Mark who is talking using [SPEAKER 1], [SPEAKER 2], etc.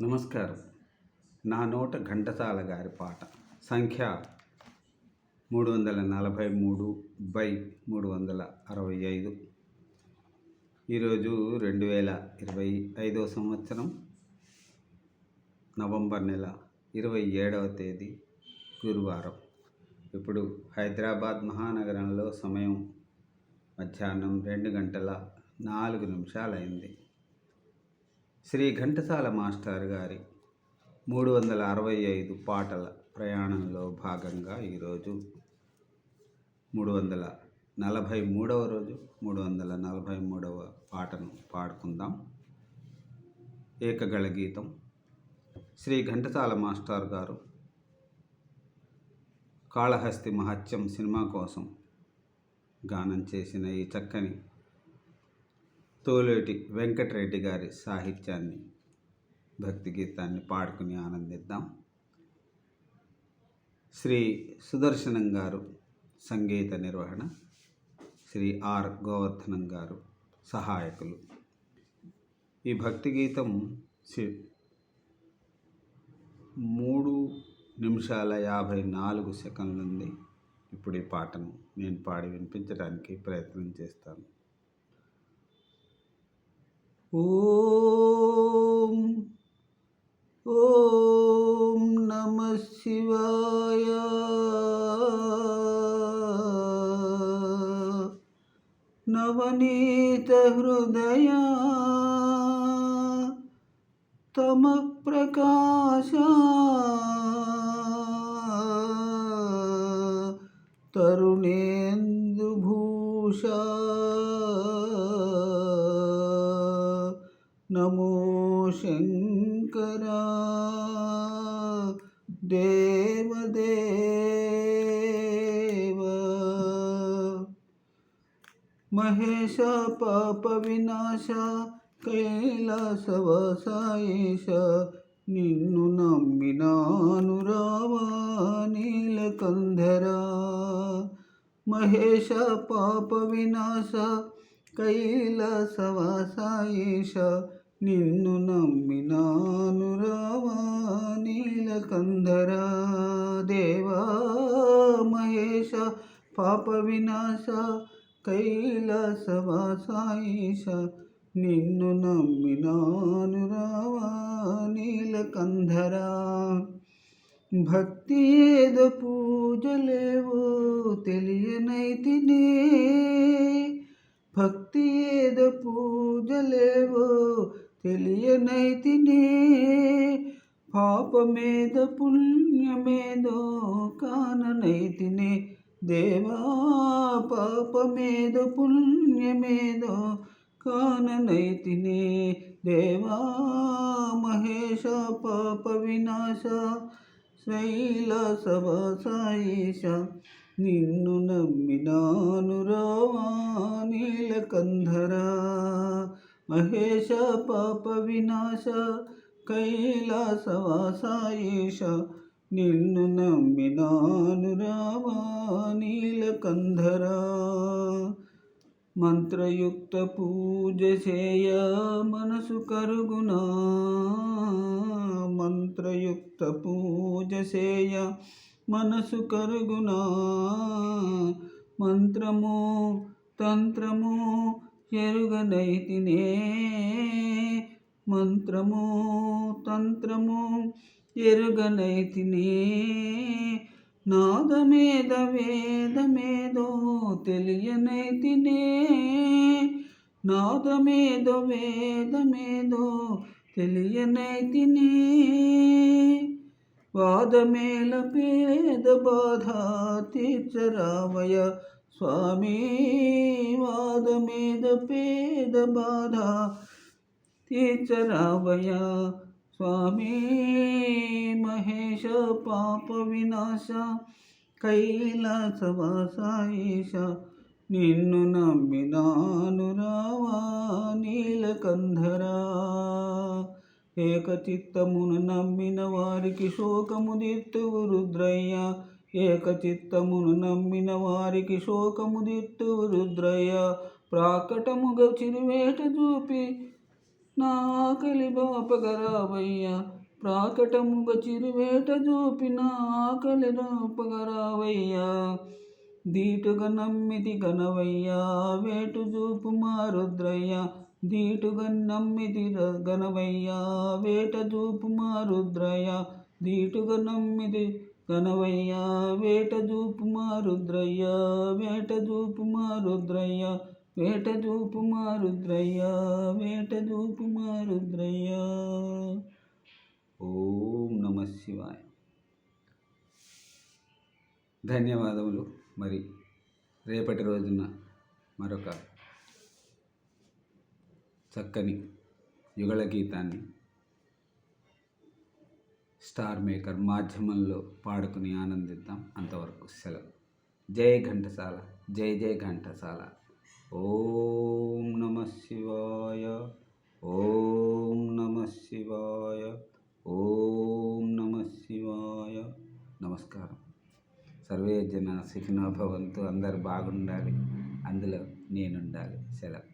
[SPEAKER 1] నమస్కారం. నా నోట ఘంటసాల గారి పాట. సంఖ్య మూడు వందల నలభై మూడు బై మూడు వందల అరవై ఐదు. ఈరోజు రెండు వేల ఇరవై ఐదవ సంవత్సరం నవంబర్ నెల ఇరవై ఏడవ తేదీ గురువారం. ఇప్పుడు హైదరాబాద్ మహానగరంలో సమయం మధ్యాహ్నం రెండు గంటల నాలుగు నిమిషాలైంది. శ్రీ ఘంటసాల మాస్టర్ గారి మూడు వందల అరవై ఐదు పాటల ప్రయాణంలో భాగంగా ఈరోజు మూడు వందల నలభై మూడవ రోజు మూడు వందల నలభై మూడవ పాటను పాడుకుందాం. ఏకగళ గీతం శ్రీ ఘంటసాల మాస్టర్ గారు కాళహస్తి మహత్యం సినిమా కోసం గానం చేసిన ఈ చక్కని తోలేటి వెంకటరెడ్డి గారి సాహిత్యాన్ని భక్తి గీతాన్ని పాడుకుని ఆనందిద్దాం. శ్రీ సుదర్శనం గారు సంగీత నిర్వహణ శ్రీ ఆర్ గోవర్ధనం గారు సహాయకులు. ఈ భక్తి గీతం సి మూడు నిమిషాల యాభై నాలుగు సెకండ్లు ఉంది ఇప్పుడు ఈ పాటను నేను పాడి వినిపించడానికి ప్రయత్నం చేస్తాను. ఓం ఓం నమ శివాయ. నవనీత హృదయ తమ ప్రకాశ. తరుణేందుభూషా భూష నమో శంకర దేవదేవ మహేశ పాప వినాశ కైలాసవసాయేశ నిన్ను నమ్మినాను రావా నీలకంధరా మహేశ పాప వినాశ కైలాసవాసాయేష నిన్ను నమ్మినాను రావా నీలకందరా దేవా మహేష పాప వినాశ కైలాసవాసాయేష నిన్ను నమ్మినాను రావా నీలకంధరా భక్తి ఏదో పూజలేవో తెలియనైతినే భక్తి ఏద పూజలేవో తెలియనైతినే. పాపమేద పుణ్యమేదో కాననైతినే. దేవా పాపమేద పుణ్యమేదో కాననైతినే. దేవా మహేశ పాప వినాశ శైలసవాసాయేశ నిన్ను నమ్మినాను రావా నీలకంధరా? మహేశ పాప వినాశ కైలాసవాసాయేష నిన్ను నమ్మినాను రావా నీలకంధరా? మంత్రయుక్త పూజ చేయ మనసు కరుగునా? మంత్రయుక్త పూజ చేయ మనసు కరుగునా? మంత్రము తంత్రము ఎరుగనైతినే మంత్రము తంత్రము ఎరుగనైతినే నాదమేద వేదమేదో తెలియనైతినే నాదమేదో వేదమేదో తెలియనైతినే వాదమేల పేద బాధ తీర్చరావయ స్వామి వాదమేద పేద బాధ తీర్చరావయ స్వామి మహేశ పాప వినాశ కైలాసవాసాయేశ నిన్ను నమ్మినాను రావా నీలకంధరా ఏకచిత్తమును నమ్మిన వారికి శోకము దిత్తువు రుద్రయ్య. ఏకచిత్తమును నమ్మిన వారికి శోకము దిత్తువు రుద్రయ్య. ప్రాకటముగా చిరువేట చూపి
[SPEAKER 2] నా ఆకలి బాపగరావయ్యా. ప్రాకటముగ చిరువేట చూపిన ఆకలి రాపగరావయ్యా దీటుగా నమ్మిది గనవయ్యా. వేటు చూపు మారుద్రయ్యా దీటుగా నమ్మిది ర- గనవయ్యా వేట చూపు మారుద్రయ్యా దీటుగా నమ్మిది గనవయ్యా వేట చూపు మారుద్రయ్యా వేట చూపు మారుద్రయ్య వేట చూపు మారుద్రయ్యా వేట చూపు మారుద్రయ్యా
[SPEAKER 1] ఓం నమ శివాయ. ధన్యవాదములు మరి. రేపటి రోజున మరొక చక్కని యుగళ గీతాన్ని స్టార్ మేకర్ మాధ్యమంలో పాడుకుని ఆనందిద్దాం. అంతవరకు సెలవు. జై ఘంటసాల జై జై ఘంటసాల. ఓం నమ శివాయ ఓం నమ శివాయ ఓం నమ శివాయ. నమస్కారం. సర్వే జన సుఖినో భవంతు. అందరు బాగుండాలి. అందులో నేనుండాలి. సెలవు.